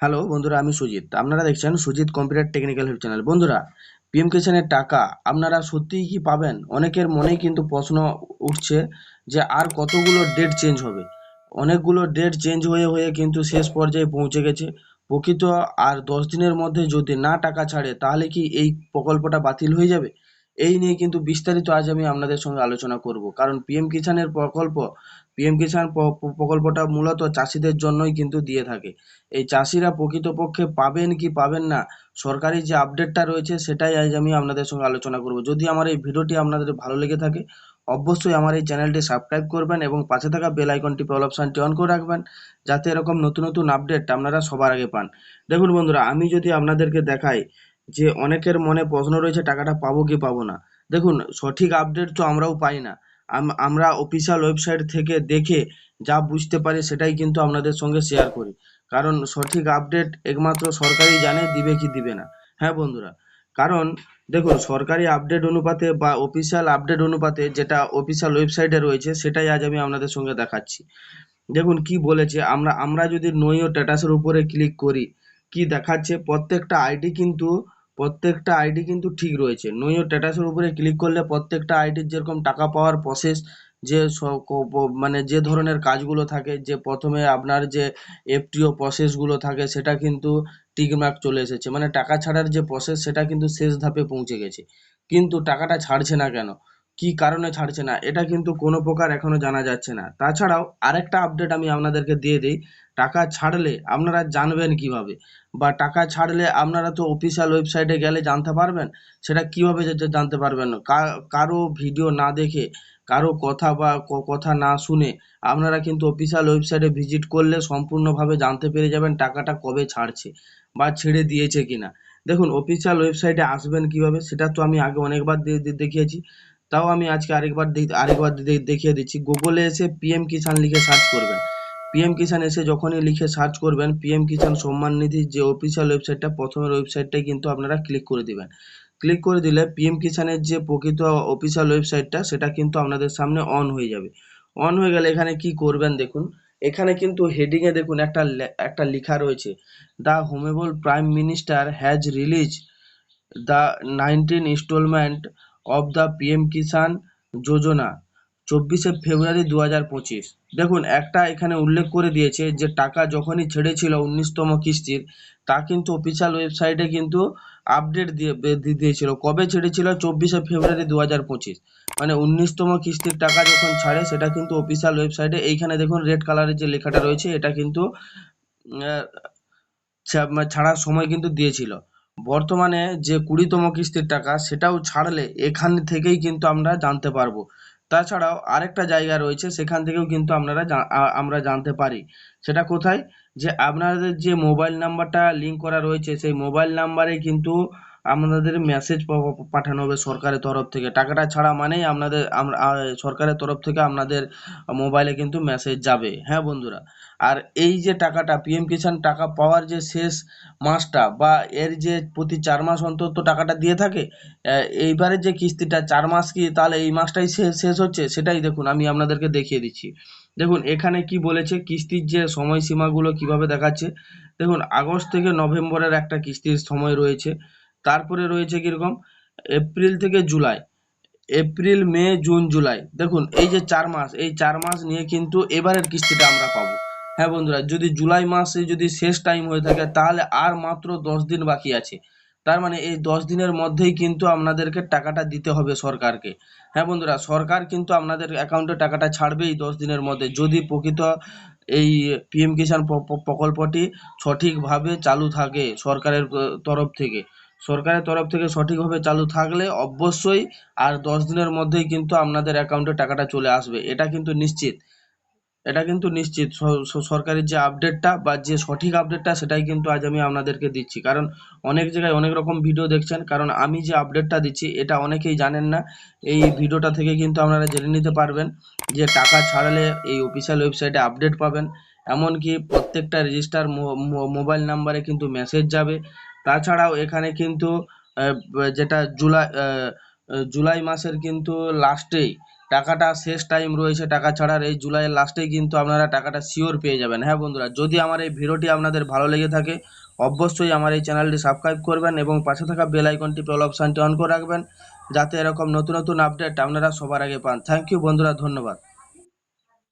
Hello বন্ধুরা, আমি সুজিত। আপনারা দেখছেন Sujit computer technical help channel. বন্ধুরা পিএম কিষানের টাকা আপনারা সত্যিই কি পাবেন? অনেকের মনেই কিন্তু প্রশ্ন উঠছে যে, আর কতগুলো ডেট চেঞ্জ হবে? অনেকগুলো ডেট চেঞ্জ হয়ে হয়ে কিন্তু শেষ পর্যায়ে পৌঁছে গেছে। প্রকৃত আর দশ দিনের মধ্যে যদি না টাকা ছাড়ে, তাহলে কি এই প্রকল্পটা বাতিল হয়ে যাবে? এই নিয়ে কিন্তু বিস্তারিত আজ আমি আপনাদের সঙ্গে আলোচনা করব। কারণ পিএম কিষানের প্রকল্প পিএম কিষান প- প্রকল্পটা মূলত চাষিদের জন্যই কিন্তু দিয়ে থাকে। এই চাষিরা প্রকৃতপক্ষে পাবেন কি পাবেন না, সরকারি যে আপডেটটা রয়েছে সেটাই আজ আমি আপনাদের সঙ্গে আলোচনা করব। যদি আমার এই ভিডিওটি আপনাদের ভালো লেগে থাকে, অবশ্যই আমার এই চ্যানেলটি সাবস্ক্রাইব করবেন এবং পাশে থাকা বেল আইকনটি অল অপশানটি অন করে রাখবেন, যাতে এরকম নতুন নতুন আপডেট আপনারা সবার আগে পান। দেখুন বন্ধুরা, আমি যদি আপনাদেরকে দেখাই যে অনেকের মনে প্রশ্ন রয়েছে, টাকাটা পাবো কি পাবো না? দেখুন, সঠিক আপডেট তো আমরাও পাই না। আমরা অফিসিয়াল ওয়েবসাইট থেকে দেখে যা বুঝতে পারি সেটাই কিন্তু আপনাদের সঙ্গে শেয়ার করি। কারণ সঠিক আপডেট একমাত্র সরকারই জানে, দিবে কি দিবে না। হ্যাঁ বন্ধুরা? কারণ দেখুন, সরকারি আপডেট অনুপাতে বা অফিসিয়াল আপডেট অনুপাতে যেটা অফিসিয়াল ওয়েবসাইটে রয়েছে, সেটাই আজ আমি আপনাদের সঙ্গে দেখাচ্ছি। দেখুন কি বলেছে, আমরা আমরা যদি নই ও স্ট্যাটাসের উপরে ক্লিক করি, কি দেখাচ্ছে? প্রত্যেকটা আইডি কিন্তু প্রত্যেকটা আইডি কিন্তু ঠিক রয়েছে। নই ও স্ট্যাটাসের উপরে ক্লিক করলে প্রত্যেকটা আইডির যেরকম টাকা পাওয়ার প্রসেস যে মানে যে ধরনের কাজগুলো থাকে, যে প্রথমে আপনার যে এফটিও প্রসেসগুলো থাকে, সেটা কিন্তু টিকমার্ক চলে এসেছে। মানে টাকা ছাড়ার যে প্রসেস সেটা কিন্তু শেষ ধাপে পৌঁছে গেছে। কিন্তু টাকাটা ছাড়ছে না কেন? কি কারণে ছাড়ছে না? এটা কিন্তু কোনো প্রকার এখনও জানা যাচ্ছে না। তাছাড়াও আরেকটা আপডেট আমি আপনাদেরকে দিয়ে দিই। টাকা ছাড়লে আপনারা জানবেন কীভাবে? বা টাকা ছাড়লে আপনারা তো অফিসিয়াল ওয়েবসাইটে গেলে জানতে পারবেন, সেটা কীভাবে জানতে পারবেন? কারও ভিডিও না দেখে, কারও কথা বা কথা না শুনে আপনারা কিন্তু অফিসিয়াল ওয়েবসাইটে ভিজিট করলে সম্পূর্ণভাবে জানতে পেরে যাবেন টাকাটা কবে ছাড়ছে বা ছেড়ে দিয়েছে কিনা। দেখুন অফিসিয়াল ওয়েবসাইটে আসবেন কীভাবে, সেটা তো আমি আগে অনেকবার দেখিয়েছি। তাও আমি আজকে আরেকবার আরেকবার দেখিয়ে দিচ্ছি। গুগলে এসে পিএম কিষান লিখে সার্চ করবেন। পিএম কিষান এসে যখনই লিখে সার্চ করবেন পিএম কিষান সম্মান নিধির যে অফিসিয়াল ওয়েবসাইটটা প্রথমের ওয়েবসাইটটাই কিন্তু আপনারা ক্লিক করে দিবেন। ক্লিক করে দিলে পিএম কিষানের যে প্রকৃত অফিসিয়াল ওয়েবসাইটটা সেটা কিন্তু আপনাদের সামনে অন হয়ে যাবে। অন হয়ে গেলে এখানে কি করবেন দেখুন, এখানে কিন্তু হেডিংয়ে দেখুন একটা একটা লেখা রয়েছে the honourable prime minister has release the nineteen installment of the PM Kisan Yojana চব্বিশে ফেব্রুয়ারি দু হাজার পঁচিশ। দেখুন, একটা এখানে উল্লেখ করে দিয়েছে যে টাকা যখনই ছেড়েছিল উনিশতম কিস্তির, তা কিন্তু অফিসিয়াল ওয়েবসাইটে কিন্তু আপডেট দিয়ে দিয়ে দিয়েছিল। কবে ছেড়েছিল? চব্বিশে ফেব্রুয়ারি দু হাজার পঁচিশ। মানে উনিশতম কিস্তির টাকা যখন ছাড়ে, সেটা কিন্তু অফিসিয়াল ওয়েবসাইটে এইখানে দেখুন রেড কালারের যে লেখাটা রয়েছে, এটা কিন্তু মানে ছাড়ার সময় কিন্তু দিয়েছিল। বর্তমানে যে কুড়িতম কিস্তির টাকা, সেটাও ছাড়লে এখান থেকেই কিন্তু আমরা জানতে পারব। তাছাড়াও আরেকটা জায়গা রয়েছে, সেখান থেকেও কিন্তু আপনারা আমরা জানতে পারি। সেটা কোথায়? যে আপনাদের যে মোবাইল নাম্বারটা লিঙ্ক করা রয়েছে, সেই মোবাইল নাম্বারে কিন্তু আপনাদের মেসেজ পাঠানো হবে সরকারের তরফ থেকে। টাকাটা ছাড়া মানেই আপনাদের সরকারের তরফ থেকে আপনাদের মোবাইলে কিন্তু মেসেজ যাবে। হ্যাঁ বন্ধুরা? আর এই যে টাকাটা পিএম কিষাণ টাকা পাওয়ার যে শেষ মাসটা বা এর যে প্রতি চার মাস অন্তর তো টাকাটা দিয়ে থাকে এইবারের যে কিস্তিটা, চার মাস কি তাহলে এই মাসটাই শেষ শেষ হচ্ছে? সেটাই দেখুন, আমি আপনাদেরকে দেখিয়ে দিচ্ছি। দেখুন, এখানে কি বলেছে, কিস্তির যে সময়সীমাগুলো কীভাবে দেখাচ্ছে? দেখুন, আগস্ট থেকে নভেম্বরের একটা কিস্তির সময় রয়েছে। তারপরে রয়েছে কীরকম? এপ্রিল থেকে July. April, May, June, July. দেখুন, এই যে চার মাস, এই চার মাস নিয়ে কিন্তু এবারের কিস্তিটা আমরা পাবো। হ্যাঁ বন্ধুরা, যদি জুলাই মাসে যদি শেষ টাইম হয়ে থাকে, তাহলে আর মাত্র দশ দিন বাকি আছে। তার মানে এই দশ দিনের মধ্যেই কিন্তু আপনাদেরকে টাকাটা দিতে হবে সরকারকে। হ্যাঁ বন্ধুরা, সরকার কিন্তু আপনাদের অ্যাকাউন্টে টাকাটা ছাড়বেই দশ দিনের মধ্যে। যদি প্রকৃত এই পিএম কিষাণ প্র- প্র- প্রকল্পটি সঠিকভাবে চালু থাকে সরকারের তরফ থেকে সরকারের তরফ থেকে সঠিকভাবে চালু থাকলে অবশ্যই আর দশ দিনের মধ্যেই কিন্তু আপনাদের অ্যাকাউন্টে টাকাটা চলে আসবে। এটা কিন্তু নিশ্চিত। এটা কিন্তু নিশ্চিত। সরকারের যে আপডেটটা বা যে সঠিক আপডেটটা সেটাই কিন্তু আজ আমি আপনাদেরকে দিচ্ছি। কারণ অনেক জায়গায় অনেক রকম ভিডিও দেখছেন। কারণ আমি যে আপডেটটা দিচ্ছি, এটা অনেকেই জানেন না। এই ভিডিওটা থেকে কিন্তু আপনারা জেনে নিতে পারবেন যে টাকা ছাড়ালে এই অফিসিয়াল ওয়েবসাইটে আপডেট পাবেন। এমনকি প্রত্যেকটা রেজিস্টার মোবাইল নাম্বারে কিন্তু মেসেজ যাবে। তাছাড়াও এখানে কিন্তু যেটা জুলাই জুলাই মাসের কিন্তু লাস্টেই টাকাটা শেষ টাইম রয়েছে টাকা ছাড়ার, এই জুলাইয়ের লাস্টেই কিন্তু আপনারা টাকাটা শিওর পেয়ে যাবেন। হ্যাঁ বন্ধুরা, যদি আমার এই ভিডিওটি আপনাদের ভালো লেগে থাকে, অবশ্যই আমার এই চ্যানেলটি সাবস্ক্রাইব করবেন এবং পাশে থাকা বেল আইকনটি পেল অপশানটি অন করে রাখবেন, যাতে এরকম নতুন নতুন আপডেট আপনারা সবার আগে পান। থ্যাংক ইউ বন্ধুরা, ধন্যবাদ।